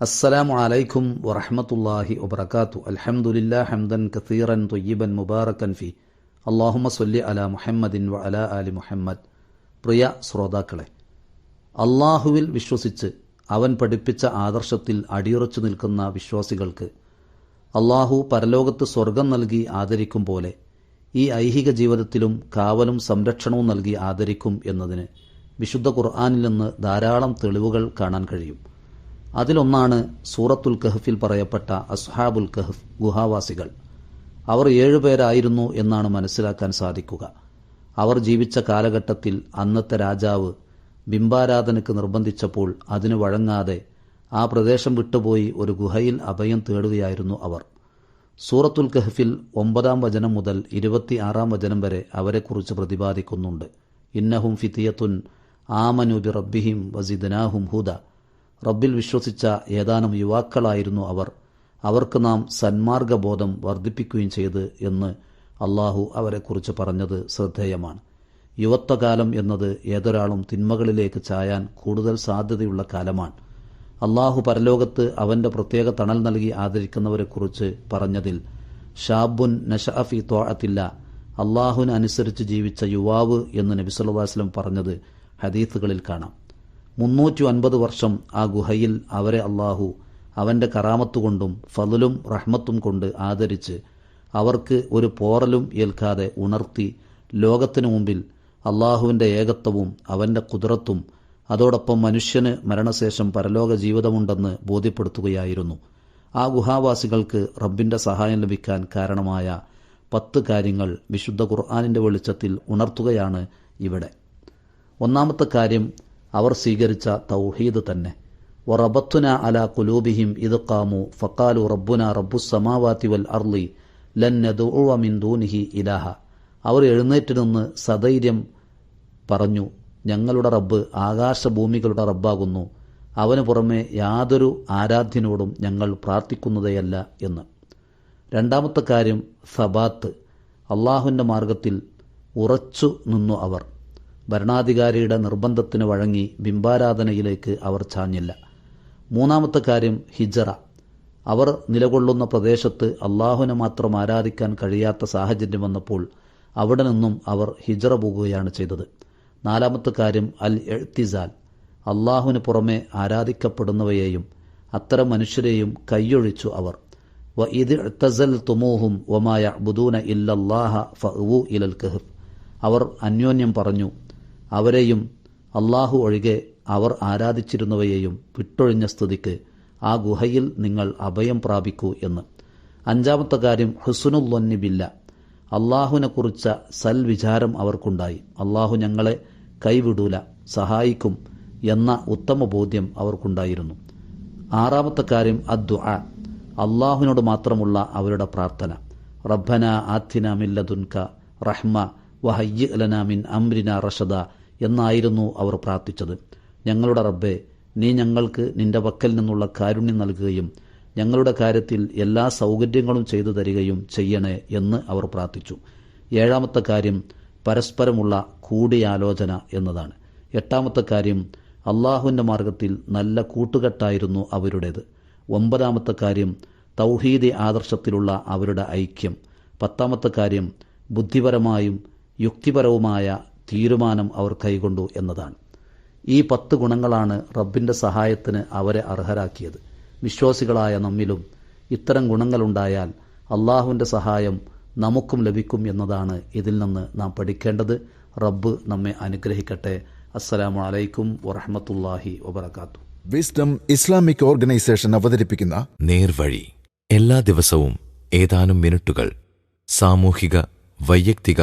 السلام عليكم ورحمة الله وبركاته الحمد لله حمدا كثيرا طيبا مباركا فيه اللهم صل على محمد وعلى آل മുഹമ്മദ് പ്രിയ ശ്രോതാക്കളെ അള്ളാഹുവിൽ വിശ്വസിച്ച് അവൻ പഠിപ്പിച്ച ആദർശത്തിൽ അടിയുറച്ചു നിൽക്കുന്ന വിശ്വാസികൾക്ക് അള്ളാഹു പരലോകത്ത് സ്വർഗം നൽകി ആദരിക്കും പോലെ ഈ ഐഹിക ജീവിതത്തിലും കാവലും സംരക്ഷണവും നൽകി ആദരിക്കും എന്നതിന് വിശുദ്ധ ഖുർആാനിൽ നിന്ന് ധാരാളം തെളിവുകൾ കാണാൻ കഴിയും അതിലൊന്നാണ് സൂറത്തുൽ കഹഫിൽ പറയപ്പെട്ട അസ്ഹാബുൽ കഹഫ് ഗുഹാവാസികൾ. അവർ ഏഴുപേരായിരുന്നു എന്നാണ് മനസ്സിലാക്കാൻ സാധിക്കുക. അവർ ജീവിച്ച കാലഘട്ടത്തിൽ അന്നത്തെ രാജാവ് ബിംബാരാധനയ്ക്ക് നിർബന്ധിച്ചപ്പോൾ അതിന് വഴങ്ങാതെ ആ പ്രദേശം വിട്ടുപോയി ഒരു ഗുഹയിൽ അഭയം തേടുകയായിരുന്നു അവർ. സൂറത്തുൽ കഹഫിൽ ഒമ്പതാം വചനം മുതൽ ഇരുപത്തിയാറാം വചനം വരെ അവരെക്കുറിച്ച് പ്രതിപാദിക്കുന്നുണ്ട്. ഇന്നഹും ഫിത്തിയത്തുൻ ആമനുബി റബ്ബിഹിം വസിദനാഹും ഹുദ. റബ്ബിൽ വിശ്വസിച്ച ഏതാനും യുവാക്കളായിരുന്നു അവർ. അവർക്ക് നാം സന്മാർഗബോധം വർദ്ധിപ്പിക്കുകയും ചെയ്ത് എന്ന് അള്ളാഹു അവരെക്കുറിച്ച് പറഞ്ഞത് ശ്രദ്ധേയമാണ്. യുവത്വകാലം എന്നത് ഏതൊരാളും തിന്മകളിലേക്ക് ചായാൻ കൂടുതൽ സാധ്യതയുള്ള കാലമാണ്. അള്ളാഹു പരലോകത്ത് അവന്റെ പ്രത്യേക തണൽ നൽകി ആദരിക്കുന്നവരെക്കുറിച്ച് പറഞ്ഞതിൽ ഷാബുൻ നഷഅഫി തോഴത്തില്ല അള്ളാഹുവിനനുസരിച്ച് ജീവിച്ച യുവാവ് എന്ന് നബി സല്ലല്ലാഹു അലൈഹി വസല്ലം പറഞ്ഞത് ഹദീസുകളിൽ കാണാം. മുന്നൂറ്റി ഒൻപത് വർഷം ആ ഗുഹയിൽ അവരെ അള്ളാഹു അവന്റെ കറാമത്തുകൊണ്ടും ഫതിലും റഹ്മത്തും കൊണ്ട് ആദരിച്ച് അവർക്ക് ഒരു പോറലും ഏൽക്കാതെ ഉണർത്തി ലോകത്തിനു മുമ്പിൽ അള്ളാഹുവിന്റെ ഏകത്വവും അവന്റെ കുതിരത്തും അതോടൊപ്പം മനുഷ്യന് മരണശേഷം പരലോക ജീവിതമുണ്ടെന്ന് ബോധ്യപ്പെടുത്തുകയായിരുന്നു. ആ ഗുഹാവാസികൾക്ക് റബ്ബിന്റെ സഹായം ലഭിക്കാൻ കാരണമായ പത്ത് കാര്യങ്ങൾ വിശുദ്ധ ഖുർആാനിന്റെ വെളിച്ചത്തിൽ ഉണർത്തുകയാണ് ഇവിടെ. ഒന്നാമത്തെ കാര്യം അവർ സ്വീകരിച്ച തൗഹീദ് തന്നെ. വറബത്തുന അല കുലൂബിഹിം ഇത് കാമു ഫക്കാലു റബ്ബുന റബ്ബുസമാവാത്തി വൽ അർലി ലൻ നദുഉവ മിൻ ദൂനിഹി ഇലാഹ. അവർ എഴുന്നേറ്റ് നിന്ന് സധൈര്യം പറഞ്ഞു ഞങ്ങളുടെ റബ്ബ് ആകാശഭൂമികളുടെ റബ്ബാകുന്നു. അവന് പുറമെ യാതൊരു ആരാധ്യനോടും ഞങ്ങൾ പ്രാർത്ഥിക്കുന്നതേയല്ല എന്ന്. രണ്ടാമത്തെ കാര്യം സബാത്ത്. അള്ളാഹുവിന്റെ മാർഗത്തിൽ ഉറച്ചു നിന്നു അവർ. ഭരണാധികാരിയുടെ നിർബന്ധത്തിന് വഴങ്ങി ബിംബാരാധനയിലേക്ക് അവർ ചാഞ്ഞില്ല. മൂന്നാമത്തെ കാര്യം ഹിജറ. അവർ നിലകൊള്ളുന്ന പ്രദേശത്ത് അള്ളാഹുവിനെ മാത്രം ആരാധിക്കാൻ കഴിയാത്ത സാഹചര്യം വന്നപ്പോൾ അവിടെ നിന്നും അവർ ഹിജറ പോകുകയാണ് ചെയ്തത്. നാലാമത്തെ കാര്യം അൽ എഴുത്തിസാൽ. അള്ളാഹുവിന് പുറമെ ആരാധിക്കപ്പെടുന്നവയെയും അത്തരം മനുഷ്യരെയും കൈയൊഴിച്ചു അവർ. വ ഇത് എഴുത്തസൽ തുമൂഹും ബുദൂന ഇല്ലല്ലാഹ ഫു ഇലൽ കഹഫ്. അവർ അന്യോന്യം പറഞ്ഞു അവരെയും അള്ളാഹു ഒഴികെ അവർ ആരാധിച്ചിരുന്നവയെയും വിട്ടൊഴിഞ്ഞ സ്ഥിതിക്ക് ആ ഗുഹയിൽ നിങ്ങൾ അഭയം പ്രാപിക്കൂ എന്ന്. അഞ്ചാമത്തെ കാര്യം ഹുസുനുല്ലൊന്നിബില്ല അള്ളാഹുവിനെക്കുറിച്ച സൽവിചാരം അവർക്കുണ്ടായി. അള്ളാഹു ഞങ്ങളെ കൈവിടൂല സഹായിക്കും എന്ന ഉത്തമ ബോധ്യം അവർക്കുണ്ടായിരുന്നു. ആറാമത്തെ കാര്യം അദ്ദു അള്ളാഹുവിനോട് മാത്രമുള്ള അവരുടെ പ്രാർത്ഥന. റബ്ബന ആത്തിന മില്ലതുൻക റഹ്മ വഹയ്യ ലന മിൻ അംരിന റഷദ എന്നായിരുന്നു അവർ പ്രാർത്ഥിച്ചത്. ഞങ്ങളുടെ റബ്ബെ നീ ഞങ്ങൾക്ക് നിന്റെ പക്കൽ നിന്നുള്ള കാരുണ്യം നൽകുകയും ഞങ്ങളുടെ കാര്യത്തിൽ എല്ലാ സൗകര്യങ്ങളും ചെയ്തു തരികയും ചെയ്യണേ എന്ന് അവർ പ്രാർത്ഥിച്ചു. ഏഴാമത്തെ കാര്യം പരസ്പരമുള്ള കൂടിയാലോചന എന്നതാണ്. എട്ടാമത്തെ കാര്യം അള്ളാഹുവിന്റെ മാർഗത്തിൽ നല്ല കൂട്ടുകെട്ടായിരുന്നു അവരുടേത്. ഒമ്പതാമത്തെ കാര്യം തൗഹീദി ആദർശത്തിലുള്ള അവരുടെ ഐക്യം. പത്താമത്തെ കാര്യം ബുദ്ധിപരമായും യുക്തിപരവുമായ തീരുമാനം അവർ കൈകൊണ്ടു എന്നതാണ്. ഈ പത്ത് ഗുണങ്ങളാണ് റബ്ബിന്റെ സഹായത്തിന് അവരെ അർഹരാക്കിയത്. വിശ്വാസികളായ നമ്മിലും ഇത്തരം ഗുണങ്ങളുണ്ടായാൽ അള്ളാഹുവിന്റെ സഹായം നമുക്കും ലഭിക്കും എന്നതാണ് ഇതിൽ നിന്ന് നാം പഠിക്കേണ്ടത്. റബ്ബ് നമ്മെ അനുഗ്രഹിക്കട്ടെ. അസ്സലാമു അലൈക്കും വറഹമത്തല്ലാഹി വബർക്കാത്തു വിസ്ഡം ഇസ്ലാമിക് ഓർഗനൈസേഷൻ അവതരിപ്പിക്കുന്ന നേർവഴി. എല്ലാ ദിവസവും ഏതാനും മിനിറ്റുകൾ സാമൂഹിക വൈയക്തിക